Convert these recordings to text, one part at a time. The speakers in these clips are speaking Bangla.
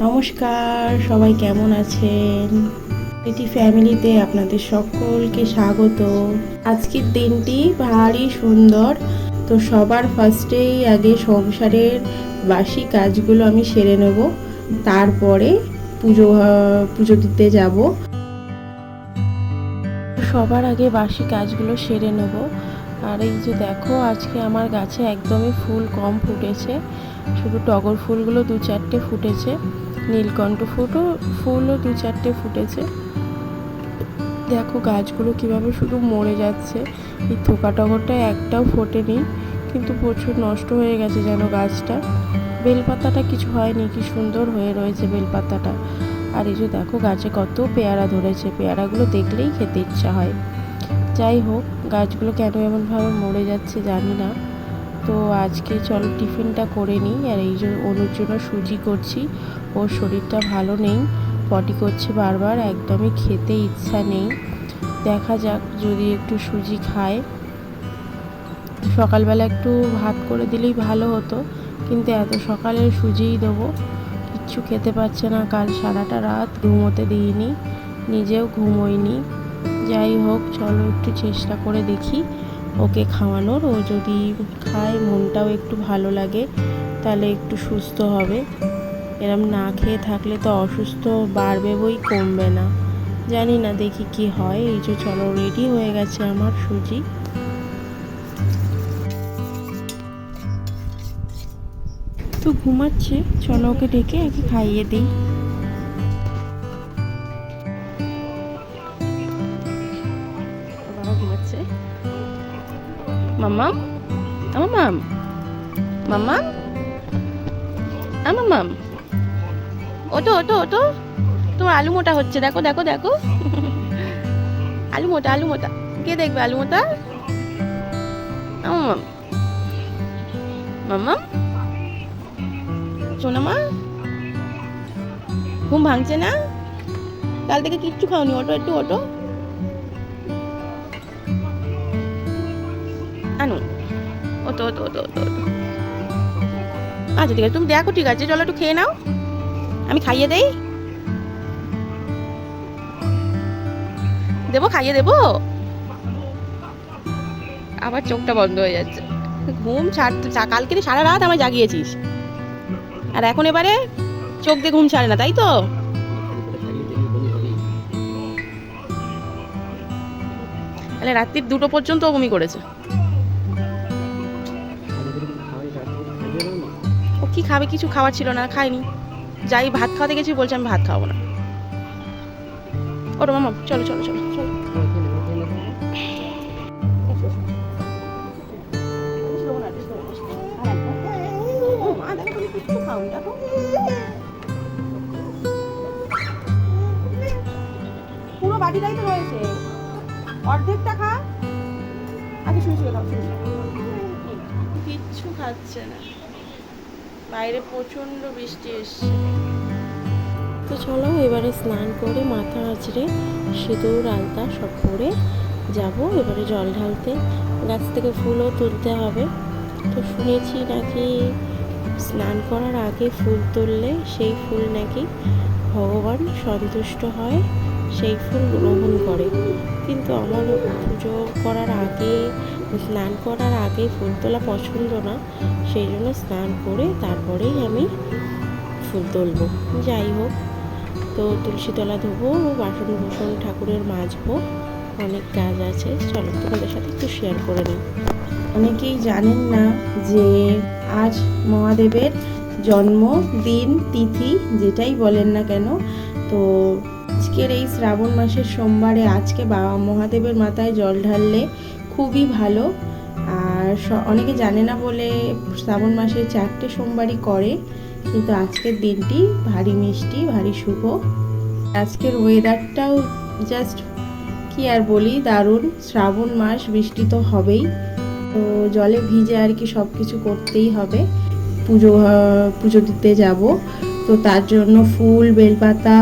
নমস্কার, সবাই কেমন আছেন? এটি ফ্যামিলিতে আপনাদের সকলকে স্বাগত। আজকের দিনটি ভারী সুন্দর। তো সবার ফার্স্টেই আগে সংসারের বাসি কাজগুলো আমি সেরে নেব। তারপরে পুজো পুজো দিতে যাব। সবার আগে বাসি কাজগুলো সেরে নেব। আর এই যে দেখো, আজকে আমার গাছে একদমই ফুল কম ফুটেছে। শুধু টগর ফুলগুলো দু চারটে ফুটেছে, নীলকণ্ঠ ফুটও ফুলও দু চারটে ফুটেছে। দেখো গাছগুলো কীভাবে শুধু মরে যাচ্ছে। এই থোকা টগরটা একটাও ফোটেনি, কিন্তু প্রচুর নষ্ট হয়ে গেছে যেন গাছটা। বেলপাতাটা কিছু হয়নি, কি সুন্দর হয়ে রয়েছে বেলপাতাটা। আর এই যে দেখো গাছে কত পেয়ারা ধরেছে, পেয়ারাগুলো দেখলেই খেতে ইচ্ছা হয়। যাই হোক, গাছগুলো কেন এমনভাবে মরে যাচ্ছে জানি না। তো আজকে চলো টিফিনটা করে নিই আর এই যে অনুর জন্য সুজি করছি। ওর শরীরটা ভালো নেই পটি করছে বারবার, একদমই খেতে ইচ্ছা নেই। দেখা যাক যদি একটু সুজি খায়। সকালবেলা একটু ভাত করে দিলেই ভালো হতো, কিন্তু এত সকালে সুজিই দেবো। কিচ্ছু খেতে পারছে না, কাল সারাটা রাত ঘুমোতে দিইনি, নিজেও ঘুমোইনি। যাই হোক, চলো একটু চেষ্টা করে দেখি। ওকে খাওয়ানোর। ও যদি খায়, মনটাও একটু ভালো লাগে, তাহলে একটু সুস্থ হবে। এরম না খেয়ে থাকলে তো অসুস্থ বাড়বে বই কমবে না। জানি না দেখি কি হয়। এই যে চলো রেডি হয়ে গেছে আমার সুজি। তো ঘুমাচ্ছে। চলো ওকে ডেকে একে খাইয়ে দিই। মাম্মাম মাম্মাম মাম্মাম মাম্মাম ওটো ওটো ওটো তোমার আলু মোটা হচ্ছে। দেখো দেখো দেখো। আলু মোটা আলু মোটা। কে দেখবে আলু মোটা? মাম্মাম মাম্মাম সোনামা ঘুম ভাঙছে না? কাল থেকে কিচ্ছু খাওনি। ওটো, একটু ওটো। ওটো ওটো ওটো ওটো আচ্ছা ঠিক আছে, তুমি দেখো, ঠিক আছে, চলো একটু খেয়ে নাও। আমি খাইয়ে দেই। দেবো, খাইয়ে দেবো? আবার চোখটা বন্ধ হয়ে যাচ্ছে। ঘুম ছাড়তে চা- কালকে তুই সারা রাত আমায় জাগিয়েছিস। আর এখন এবারে চোখ দিয়ে ঘুম ছাড়ে না, তাই তো? তাহলে রাত্রির দুটো পর্যন্ত বমি করেছে। কি খাবে কিছু খাওয়ার ছিল না খায়নি যাই ভাত খাওয়াতে গেছি বলছে আমি ভাত খাওয়াবো না। ওটা মামা চলো চলো চলো চলো। পুরো বাটিটাই তো রয়েছে। অর্ধেকটা খা। আগে শুয়ে শুয়ে খাও। কিচ্ছু খাচ্ছে না। বাইরে প্রচণ্ড বৃষ্টি এসছে। তো চলো এবারে স্নান করে মাথা আঁচড়ে, সিঁদুর, আলতা সব পরে যাব। এবারে জল ঢালতে, গাছ থেকে ফুলও তুলতে হবে। তো শুনেছি নাকি স্নান করার আগে ফুল তুললে সেই ফুল নাকি ভগবান সন্তুষ্ট হয়, সেই ফুল গ্রহণ করে। কিন্তু আমার পুজো করার আগে স্নান করার আগে ফুল তোলা পছন্দ না, সেই জন্য স্নান করে তারপরেই আমি ফুল তুলবো। যাই হোক, তো তুলসী তলা ধোবো বাসন ভূষণ ঠাকুরের মাজবো, অনেক কাজ আছে। চলো, তোমাদের সাথে একটু শেয়ার করে নিই। অনেকেই জানেন না যে আজ মহাদেবের জন্মদিন, তিথি, যেটাই বলেন না কেন, তো আজকের এই শ্রাবণ মাসের সোমবারে আজকে বাবা মহাদেবের মাথায় জল ঢাললে খুবই ভালো। আর অনেকে জানে না বলে শ্রাবণ মাসে চারটে সোমবারই করে, কিন্তু আজকের দিনটি ভারী মিষ্টি, ভারী শুভ। আজকের ওয়েদারটাও জাস্ট কি আর বলি, দারুণ। শ্রাবণ মাস বৃষ্টি তো হবেই। তো জলে ভিজে আর কি সব কিছু করতেই হবে। পুজো পুজো দিতে যাব। তো তার জন্য ফুল, বেলপাতা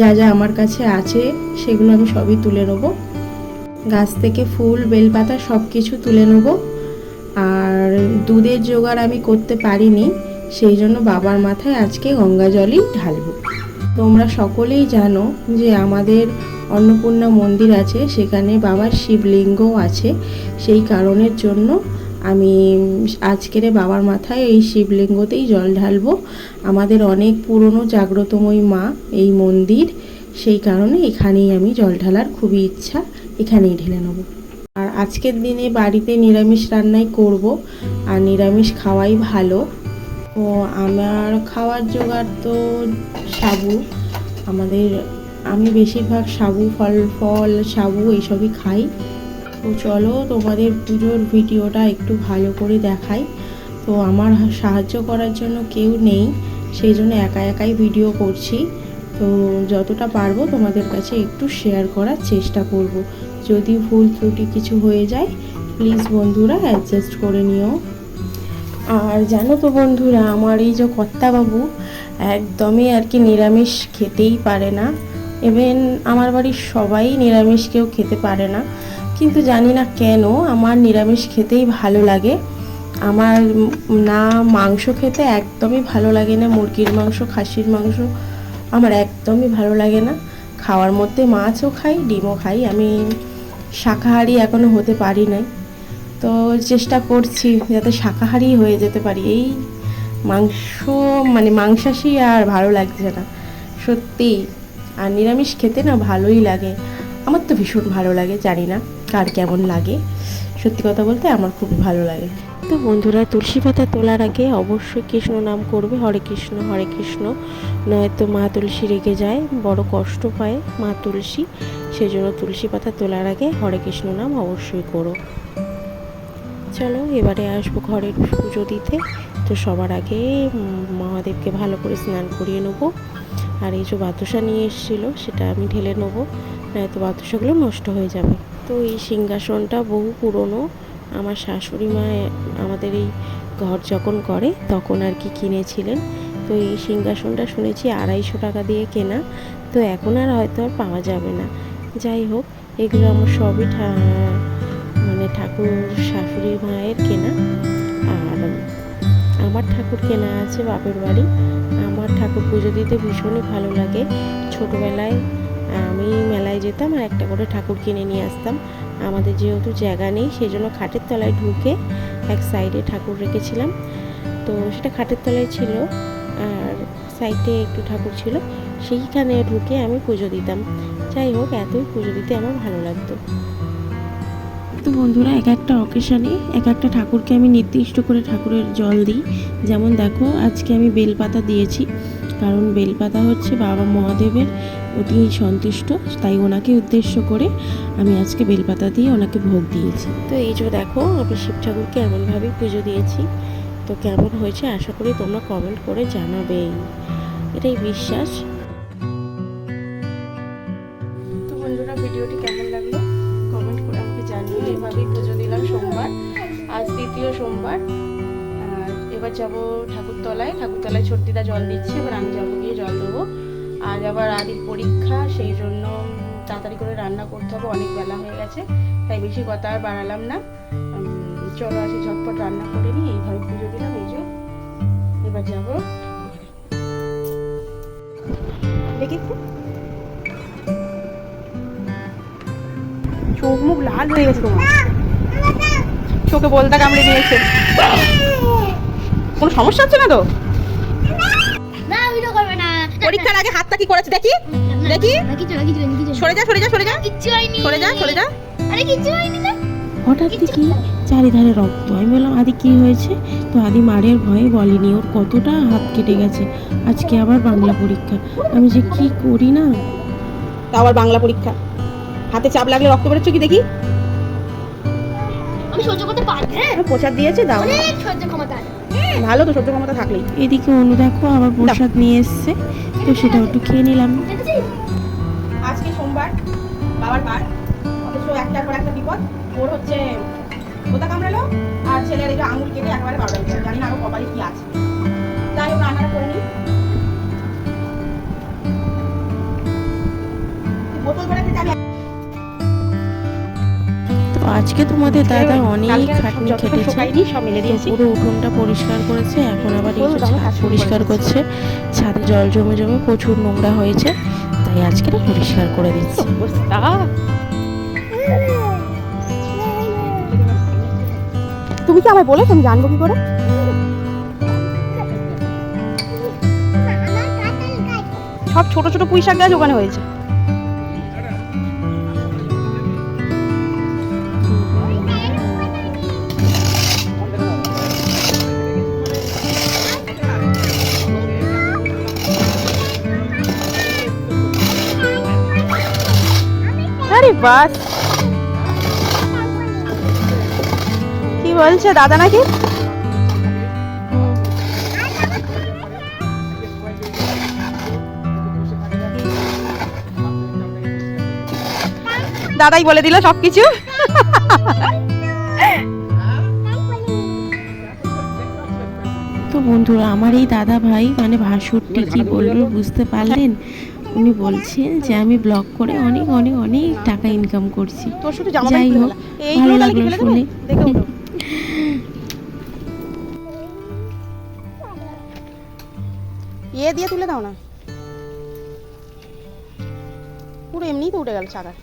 যা যা আমার কাছে আছে, সেগুলো আমি সবই তুলে নেব। গাছ থেকে ফুল, বেলপাতা সব কিছু তুলে নেব। আর দুধের জোগাড় আমি করতে পারিনি, সেই জন্য বাবার মাথায় আজকে গঙ্গা জলই ঢালবো। তোমরা সকলেই জানো যে আমাদের অন্নপূর্ণা মন্দির আছে, সেখানে বাবার শিবলিঙ্গও আছে। সেই কারণের জন্য আমি আজকের বাবার মাথায় এই শিবলিঙ্গতেই জল ঢালবো। আমাদের অনেক পুরনো জাগ্রতময়ী মা এই মন্দির, সেই কারণে এখানেই আমি জল ঢালার খুবই ইচ্ছা। এখানেই ঢেলে নেব। আর আজকের দিনে বাড়িতে নিরামিষ রান্নাই করব, আর নিরামিষ খাওয়াই ভালো। ও, আমার খাওয়ার জোগাড় তো সাবু। আমাদের, আমি বেশিরভাগ সাবু, ফল ফল, সাবু এইসবই খাই। তো চলো তোমাদের পুজোর ভিডিওটা একটু ভালো করে দেখাই। তো আমার সাহায্য করার জন্য কেউ নেই, সেই জন্য একা একাই ভিডিও করছি। তো যতটা পারব তোমাদের কাছে একটু শেয়ার করার চেষ্টা করব। যদি ভুল ত্রুটি কিছু হয়ে যায় প্লিজ বন্ধুরা অ্যাডজাস্ট করে নিও। আর জানো তো বন্ধুরা, আমার এই যে কর্তাবাবু একদমই আর কি নিরামিষ খেতেই পারে না। ইভেন আমার বাড়ির সবাই নিরামিষ কেউ খেতে পারে না। কিন্তু জানি না কেন, আমার নিরামিষ খেতেই ভালো লাগে। আমার না মাংস খেতে একদমই ভালো লাগে না, মুরগির মাংস, খাসির মাংস আমার একদমই ভালো লাগে না। খাওয়ার মধ্যে মাছও খাই, ডিমও খাই। আমি শাকাহারি এখনও হতে পারি নাই। তো চেষ্টা করছি যাতে শাকাহারি হয়ে যেতে পারি। এই মাংস মানে মাংসাশী আর ভালো লাগছে না। সত্যি, আর নিরামিষ খেতে না ভালোই লাগে। আমার তো ভীষণ ভালো লাগে, জানি না কার কেমন লাগে। সত্যি কথা বলতে আমার খুব ভালো লাগে। তো বন্ধুরা, তুলসী পাতা তোলার আগে অবশ্যই কৃষ্ণ নাম করবে, হরে কৃষ্ণ হরে কৃষ্ণ। নয়তো মা তুলসী রেগে যায়, বড় কষ্ট পায় মা তুলসী, সেজন্য তুলসী পাতা তোলার আগে হরে কৃষ্ণ নাম অবশ্যই করো। চলো, এবারে আসব ঘরের পুজো দিতে। তো সবার আগে মহাদেবকে ভালো করে স্নান করিয়ে নেব। আর এই যে বাতাসা নিয়ে এসেছিল, সেটা আমি ঢেলে নেব, নয়তো বাতাসাগুলো নষ্ট হয়ে যাবে। তো এই সিংহাসনটা বহু পুরনো। আমার শাশুড়ি মা আমাদের এই ঘর যখন করে, তখন আর কি কিনেছিলেন। তো এই সিংহাসনটা শুনেছি আড়াইশো টাকা দিয়ে কেনা। তো এখন আর হয়তো আর পাওয়া যাবে না। যাই হোক, এগুলো আমার সবই মানে ঠাকুর শাশুড়ি মায়ের কেনা। আর আমার ঠাকুর কেনা আছে বাপের বাড়ি। আমার ঠাকুর পুজো দিতে ভীষণই ভালো লাগে। ছোটোবেলায় আমি মেলায় যেতাম আর একটা করে ঠাকুর কিনে নিয়ে আসতাম। আমাদের যেহেতু জায়গা নেই সেই জন্য খাটের তলায় ঢুকে এক সাইডে ঠাকুর রেখেছিলাম। তো সেটা খাটের তলায় ছিল আর সাইডে একটু ঠাকুর ছিল, সেইখানে ঢুকে আমি পুজো দিতাম। যাই হোক, এতই পুজো দিতে আমার ভালো লাগতো। তো বন্ধুরা, এক একটা অকেশানে এক একটা ঠাকুরকে আমি নির্দিষ্ট করে ঠাকুরের জল দিই। যেমন দেখো, আজকে আমি বেলপাতা দিয়েছি। কারণ বেলপাতা হচ্ছে বাবা মহাদেবের অতি সন্তুষ্ট তাই ওনাকে উদ্দেশ্য করে আমি আজকে বেলপাতা দিয়ে ওনাকে ভোগ দিয়েছি। তো এই যে দেখো আমি শিব ঠাকুরকে এমনভাবেই পুজো দিয়েছি। তো কেমন হয়েছে আশা করি তোমরা কমেন্ট করে জানাবেই। এটাই বিশ্বাস। তো বন্ধুরা ভিডিওটি যাব ঠাকুরতলায়। ঠাকুরতলায় ছোটদিদা জল দিচ্ছে, এবার আমি যাব গিয়ে জল দেবো। আজ আবার আদির পরীক্ষা, সেই জন্য তাড়াতাড়ি করে রান্না করতে হবে, অনেক বেলা হয়ে গেছে। তাই বেশি কথা আর বাড়ালাম না। চলো আজকে ঝটপট রান্না করে নিই, এইভাবে পুজো দিলাম, এই যে। এবার যাব। চোখ মুখ লাল হয়ে গেছে তোমার। চোখে বলতা কামড়ে দিয়েছে। কোনো সমস্যা হচ্ছে না তো? না ভিডিও করবে না। পরীক্ষার আগে হাতটা কি করেছে? দেখি দেখি। সরে যা সরে যা সরে যা। কিচ্ছু হয়নি। সরে যা সরে যা। আরে কিচ্ছু হয়নি না হঠাৎ দেখি চারিধারে রক্ত। আমি বললাম আদি কি হয়েছে? তো আদি মারের ভয়ে বলেনি ওর কতটা হাত কেটে গেছে। আজকে আবার বাংলা পরীক্ষা। আমি যে কি করি না? তা আবার বাংলা পরীক্ষা। হাতে চাপ লাগলে রক্ত বেরোচ্ছে কি দেখি? আমি সহ্য করতে পারি হ্যাঁ প্রসাদ দিয়েছে দাও। অনেক সহ্য ক্ষমতা আছে। ভালো তো সহ্য ক্ষমতা থাকলেই। এদিকে অনু দেখো আবার প্রসাদ নিয়ে এসছে। তো সেটা একটু খেয়ে নিলাম। আজকে সোমবার বাবার বার অথচ একটার পর একটা বিপদ। ওর হচ্ছে গোতা কামড়ালো আর ছেলের এই আঙুল কেটে একেবারে বারোটা জানি না আরও কপালে কি আছে। তাই হোক রান্নাটা করে নিই। বোতল খেতে তো আজকে তোমাদের দাদা অনেক খাটনি খেটেছে সব মেলে দিয়েছি। পুরো উঠোনটা পরিষ্কার করেছে এখন আবার ছাদ পরিষ্কার করছে। ছাদে জল জমে জমে প্রচুর নোংরা হয়েছে তাই আজকে পরিষ্কার করে দিচ্ছে। তুমি কি আমায় বলে আমি জানব কি করে? সব ছোট ছোট পুঁই শাক গাছ ওখানে হয়েছে। বাস। কি বলছে দাদা নাকি? দাদাই বলে দিল সবকিছু। তো বন্ধুরা, আমার এই দাদা ভাই মানে ভাসুরটি কি বলল বুঝতে পারলেন? উনি বলছেন যে আমি ব্লগ করে অনেক অনেক অনেক টাকা ইনকাম করছি। যাই হোক, ভালো লাগল শুনে। ইয়ে দিয়ে তুলে দাও না। পুরো এমনিই তো উঠে গেল চাকার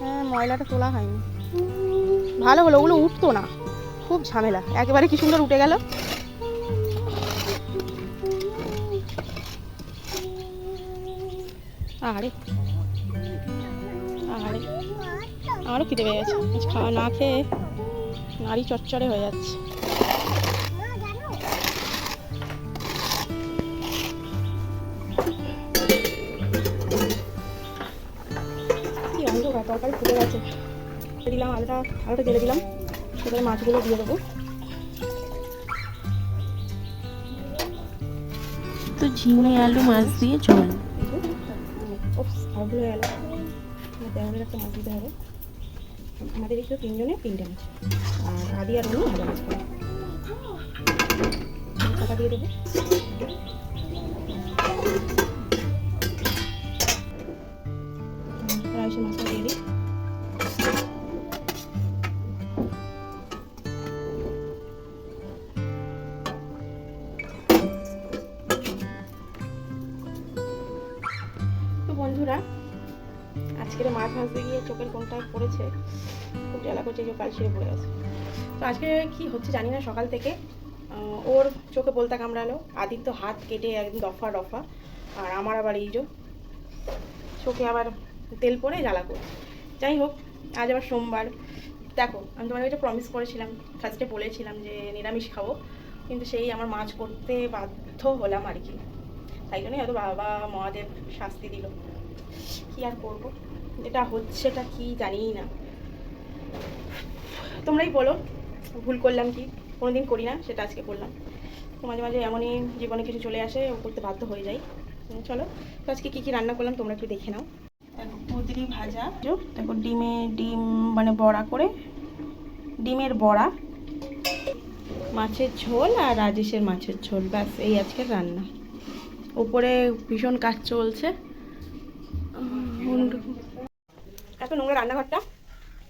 হ্যাঁ ময়লাটা তোলা হয়নি। ভালো হলো ওগুলো উঠতো না। খুব ঝামেলা। একেবারে কি সুন্দর উঠে গেল। আরে। আরে। আমারও খিদে পেয়ে গেছে। আজ খাওয়া না খেয়ে নাড়ি চচ্চড়ে হয়ে যাচ্ছে। কি অন্ধকার, তরকারি ফুটে গেছে। দিলাম আলুটা আলুটা জেলে দিলাম। সেখানে মাছগুলো দিয়ে দেবো। তো ঝিঙে, আলু, মাছ দিয়ে ঝোল ওপস আউট হয়ে একটা মাছ দিতে হবে। আমাদের এই তিনজনে তিনটে মাছ আর আদি আর অন্য ভাজা মাছ দিয়ে দেবো। মাছ ভাজতে গিয়ে চোখের কোনটা পড়েছে, খুব জ্বালা করছে যে কাল ছিঁড়ে পড়ে গেছে তো আজকে কি হচ্ছে জানি না, সকাল থেকে ওর চোখে বলতা কামড়ালো, আদিত্য হাত কেটে একদম দফা দফা, আর আমার আবার এই যে চোখে আবার তেল পড়ে জ্বালা করছে। যাই হোক, আজ আবার সোমবার। দেখো, আমি তোমাদের কাছে প্রমিস করেছিলাম ফার্স্টে বলেছিলাম যে নিরামিষ খাব, কিন্তু সেই আমার মাছ করতে বাধ্য হলাম আর কি। তাই জন্যই হয়তো বাবা মহাদেব শাস্তি দিল। কি আর করব? এটা কি জানিই না। তোমরাই বলো ভুল করলাম কি? কোনোদিন করি না সেটা আজকে করলাম। তো মাঝে মাঝে এমনই জীবনে কিছু চলে আসে ও করতে বাধ্য হয়ে যাই চলো তো আজকে কী কী রান্না করলাম তোমরা একটু দেখে নাও। কুদরি ভাজা দেখো ডিমে ডিম মানে বড়া করে ডিমের বড়া। মাছের ঝোল আর রাজেশের মাছের ঝোল ব্যাস এই আজকের রান্না। উপরে ভীষণ কাজ চলছে। এত নোংরা রান্নাঘরটা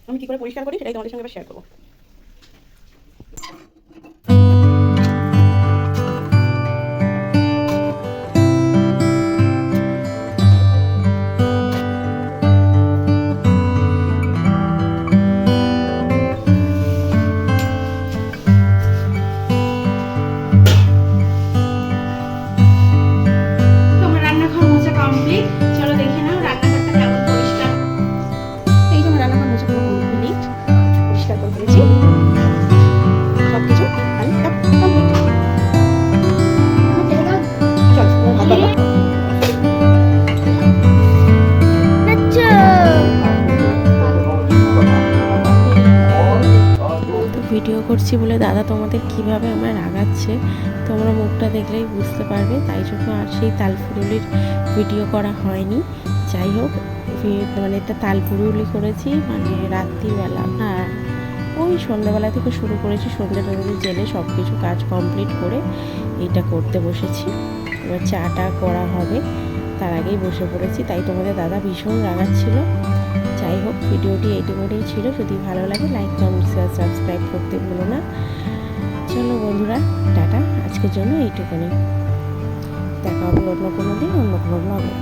আমি কি করে পরিষ্কার করি সেটাই তোমাদের সঙ্গে শেয়ার করব। কীভাবে আমার রাগাচ্ছে তোমরা মুখটা দেখলেই বুঝতে পারবে, তাই জন্য আর সেই তালফুরুলির ভিডিও করা হয়নি। যাই হোক মানে একটা তালফুরুলি করেছি মানে রাত্রিবেলা না, ওই সন্ধ্যাবেলা থেকে শুরু করেছি, সন্ধ্যে টন্ধে জেলে সব কিছু কাজ কমপ্লিট করে এটা করতে বসেছি। এবার চাটা করা হবে, তার আগেই বসে পড়েছি, তাই তোমাদের দাদা ভীষণ রাগাচ্ছিল। যাই হোক ভিডিওটি এইটুকুনেই ছিল, যদি ভালো লাগে লাইক কমেন্ট শেয়ার সাবস্ক্রাইব করতে ভুলো না। চলো বন্ধুরা টাটা। আজকের জন্য এইটুকুনি। দেখা হবে অন্য কোনো দিন অন্য কোনো ব্লগে